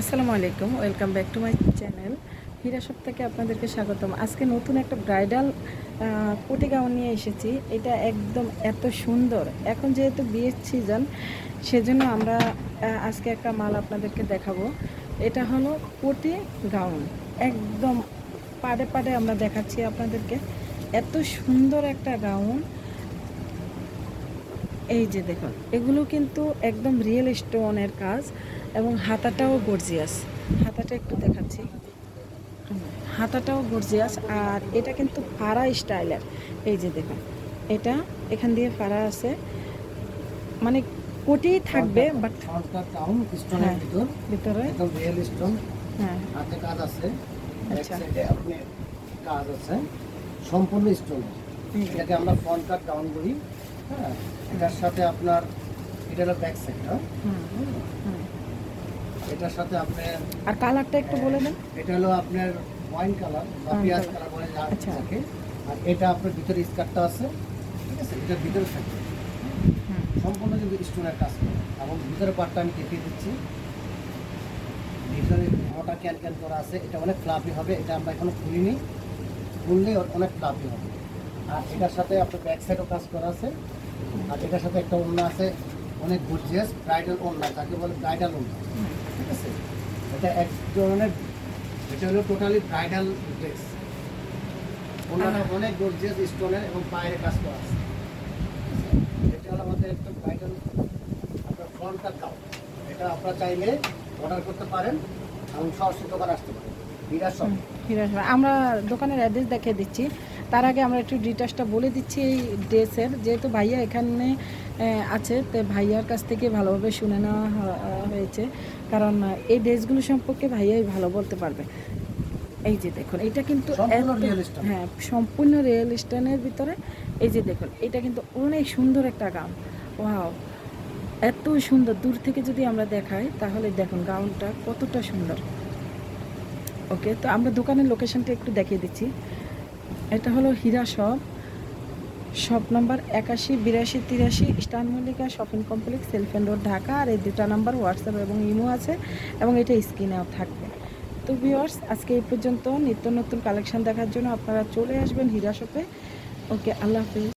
আসসালামু আলাইকুম, welcome back to my channel. Hira থেকে আপনাদেরকে স্বাগতম। আজকে নতুন একটা ব্রাইডাল কোটি গাউন নিয়ে এসেছি। এটা একদম এত সুন্দর। এখন যেহেতু বিয়ের সিজন সেজন্য আমরা আজকে একটা মাল আপনাদেরকে দেখাবো। এটা হলো কোটি গাউন। একদম পাড়ে পাড়ে আমরা দেখাচ্ছি আপনাদেরকে। এত সুন্দর একটা গাউন। এই যে দেখুন, এগুলো কিন্তু একদম রিয়েল স্টোনের কাজ। এবং হাতাটাও গর্জিয়াস হাতাটা একটু দেখাচ্ছি। হাতাটাও গর্জিয়াস আর এটা কিন্তু ফাড়া স্টাইলের। এই যে দেখুন এটা এখান দিয়ে ফাড়া আছে। মানে কোটি থাকবে বাট হ্যাঁ। ভিতরে। হ্যাঁ। কাজ আছে। আচ্ছা। কাজ আছে। সম্পূর্ণ স্টোন এটাকে আমরা ফ্রন্ট কাট ডাউন করি হ্যাঁ এটার সাথে আপনার এটা হলো ব্যাক হুম। এটার সাথে আপনার আর কালারটা একটু বলে দেন। এটা হলো আপনার ওয়াইন কালার বা পেঁয়াজ কালার বলে আচ্ছা। থাকে। আর এটা আপনার ভিতরে স্কার্টটা আছে ঠিক আছে? এটার ভিতরে থাকবে সম্পূর্ণ কিন্তু স্টোনের কাজ করে। এবং ভিতরে পার্টটা আমি দেখিয়ে দিচ্ছি। ভিতরে মোটা ক্যান ক্যান করা আছে। এটা অনেক ফ্লাফি হবে। এটা আমরা এখনও খুলিনি। খুললে অনেক ফ্লাফি হবে। আর এটার সাথে আপনার ব্যাক সাইডও কাজ করা আছে। আর এটার সাথে একটা ওড়না আছে। অনেক গর্জিয়াস ব্রাইডাল ওড়না যাকে বলে ব্রাইডাল ওড়না। ঠিক আছে? এটা এক ধরনের, এটা হলো টোটালি ব্রাইডাল ড্রেস ওড়নাটা অনেক গর্জিয়াস স্টোনের এবং পায়ের কাজ করা আছে। এটা হলো আমাদের একটা ব্রাইডাল আপনার ফ্রন্ট কাট গাউন এটা আপনারা চাইলে অর্ডার করতে পারেন এবং সরাসরি দোকানে আসতে পারেন। আমরা দোকানের অ্যাড্রেস দেখিয়ে দিচ্ছি। তার আগে আমরা একটু ডিটেলসটা বলে দিচ্ছি এই ড্রেসের যেহেতু ভাইয়া এখানে আছে তো ভাইয়ার কাছ থেকে ভালোভাবে শুনে নেওয়া হয়েছে। কারণ এই ড্রেসগুলো সম্পর্কে ভাইয়াই ভালো বলতে পারবে। এই যে দেখুন এটা কিন্তু। হ্যাঁ সম্পূর্ণ রিয়েল স্টোনের ভিতরে। এই যে দেখুন এটা কিন্তু অনেক সুন্দর একটা গাউন ওয়াও এত সুন্দর। দূর থেকে যদি আমরা দেখাই তাহলে দেখুন গাউনটা কতটা সুন্দর। ওকে তো আমরা দোকানের লোকেশনটা একটু দেখিয়ে দিচ্ছি। এটা হলো হীরা শপ। শপ নাম্বার একাশি, বিরাশি, তিরাশি স্টান মল্লিকা শপিং কমপ্লেক্স, সেলফেন রোড, ঢাকা। আর এই দুটা নাম্বার হোয়াটসঅ্যাপ এবং ইমো আছে এবং এটা স্ক্রিনেও থাকবে। তো ভিওর্স আজকে এই পর্যন্ত। নিত্য নতুন কালেকশন দেখার জন্য আপনারা চলে আসবেন হীরা শপে। ওকে, আল্লাহ হাফিজ।